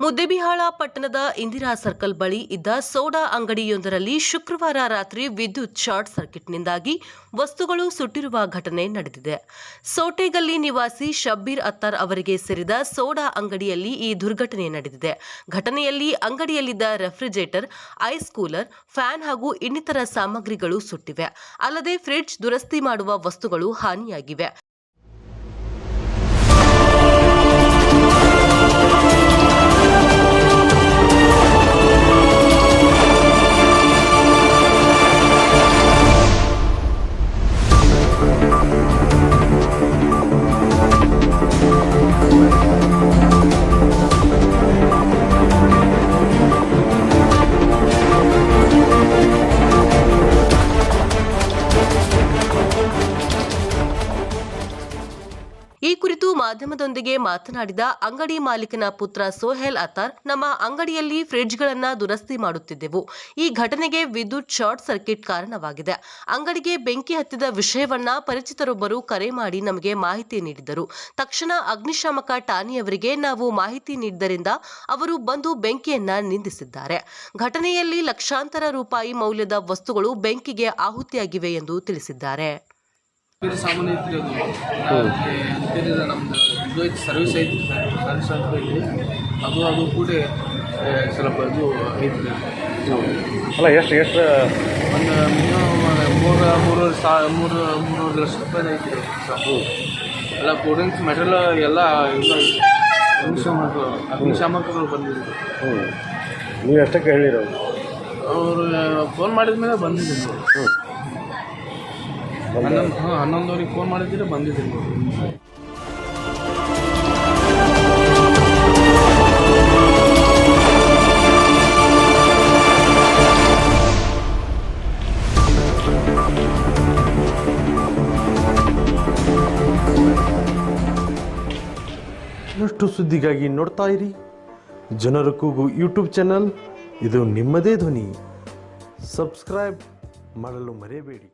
ಮುದ್ದೆಬಿಹಾಳ ಪಟ್ಟಣದ ಇಂದಿರಾ ಸರ್ಕಲ್ ಬಳಿ ಇದ್ದ ಸೋಡಾ ಅಂಗಡಿಯೊಂದರಲ್ಲಿ ಶುಕ್ರವಾರ ರಾತ್ರಿ ವಿದ್ಯುತ್ ಶಾರ್ಟ್ ಸರ್ಕಿಟ್ನಿಂದಾಗಿ ವಸ್ತುಗಳು ಸುಟ್ಟಿರುವ ಘಟನೆ ನಡೆದಿದೆ. ಸೋಟೆಗಲ್ಲಿ ನಿವಾಸಿ ಶಬ್ಬೀರ್ ಅತ್ತಾರ್ ಅವರಿಗೆ ಸೇರಿದ ಸೋಡಾ ಅಂಗಡಿಯಲ್ಲಿ ಈ ದುರ್ಘಟನೆ ನಡೆದಿದೆ. ಘಟನೆಯಲ್ಲಿ ಅಂಗಡಿಯಲ್ಲಿದ್ದ ರೆಫ್ರಿಜರೇಟರ್, ಐಸ್ ಕೂಲರ್, ಫ್ಯಾನ್ ಹಾಗೂ ಇನ್ನಿತರ ಸಾಮಗ್ರಿಗಳು ಸುಟ್ಟಿವೆ. ಅಲ್ಲದೆ ಫ್ರಿಡ್ಜ್ ದುರಸ್ತಿ ಮಾಡುವ ವಸ್ತುಗಳು ಹಾನಿಯಾಗಿವೆ. ಈ ಕುರಿತು ಮಾಧ್ಯಮದೊಂದಿಗೆ ಮಾತನಾಡಿದ ಅಂಗಡಿ ಮಾಲೀಕನ ಪುತ್ರ ಸೋಹೆಲ್ ಅತಾರ್, ನಮ್ಮ ಅಂಗಡಿಯಲ್ಲಿ ಫ್ರಿಡ್ಜ್ಗಳನ್ನು ದುರಸ್ತಿ ಮಾಡುತ್ತಿದ್ದೆವು. ಈ ಘಟನೆಗೆ ವಿದ್ಯುತ್ ಶಾರ್ಟ್ ಸರ್ಕ್ಯೂಟ್ ಕಾರಣವಾಗಿದೆ. ಅಂಗಡಿಗೆ ಬೆಂಕಿ ಹತ್ತಿದ ವಿಷಯವನ್ನ ಪರಿಚಿತರೊಬ್ಬರು ಕರೆ ಮಾಡಿ ನಮಗೆ ಮಾಹಿತಿ ನೀಡಿದರು. ತಕ್ಷಣ ಅಗ್ನಿಶಾಮಕ ಠಾಣೆಯವರಿಗೆ ನಾವು ಮಾಹಿತಿ ನೀಡಿದ್ದರಿಂದ ಅವರು ಬಂದು ಬೆಂಕಿಯನ್ನ ನಿಂದಿಸಿದ್ದಾರೆ. ಘಟನೆಯಲ್ಲಿ ಲಕ್ಷಾಂತರ ರೂಪಾಯಿ ಮೌಲ್ಯದ ವಸ್ತುಗಳು ಬೆಂಕಿಗೆ ಆಹುತಿಯಾಗಿವೆ ಎಂದು ತಿಳಿಸಿದ್ದಾರೆ. ಬೇರೆ ಸಾಮಾನು ಐತ್ರಿ ಅದು. ಬೇರೆ ನಮ್ದು ಇದು ಐತಿ ಸರ್ವಿಸ್ ಐತಿ. ಸರ್ವಿಸ್ ಅಂತ ಐತಿ. ಅದು ಅದು ಕೂಡ ಸ್ವಲ್ಪ ಇದು ಐತಿ. ಅಲ್ಲ ಎಷ್ಟು ಎಷ್ಟು? ಒಂದು ಮಿನಿಮಮ್ ಮೂರು ಮೂರುವರೆ ಸಾ ಮೂರು ಮೂರುವರೆ ಲಕ್ಷ ರೂಪಾಯಿ ಐತಿ ಅದು ಎಲ್ಲ ಕೂಲ್ ಡ್ರಿಂಕ್ಸ್ ಮೆಟೀರಿಯಲ್ ಎಲ್ಲ ಇಲ್ಲ ಅಗ್ನಿಶಾಮಕ ಅಗ್ನಿಶಾಮಕಗಳು ಬಂದಿದ್ರು ಹ್ಞೂ ನೀವು ಎಷ್ಟಕ್ಕೆ ಹೇಳಿರೋ ಅವರು ಫೋನ್ ಮಾಡಿದ ಮೇಲೆ ಬಂದಿದ್ದೀನಿ. ಹ್ಞೂ ಹನ್ನೊಂದು ಹನ್ನೊಂದುವರೆಗೆ ಫೋನ್ ಮಾಡಿದ್ರೆ ಬಂದಿದ್ದೀನಿ. ಇನ್ನಷ್ಟು ಸುದ್ದಿಗಾಗಿ ನೋಡ್ತಾ ಇರಿ. ಜನರ ಕೂಗು ಯೂಟ್ಯೂಬ್ ಚಾನಲ್ ಇದು ನಿಮ್ಮದೇ ಧ್ವನಿ. ಸಬ್ಸ್ಕ್ರೈಬ್ ಮಾಡಲು ಮರೆಯಬೇಡಿ.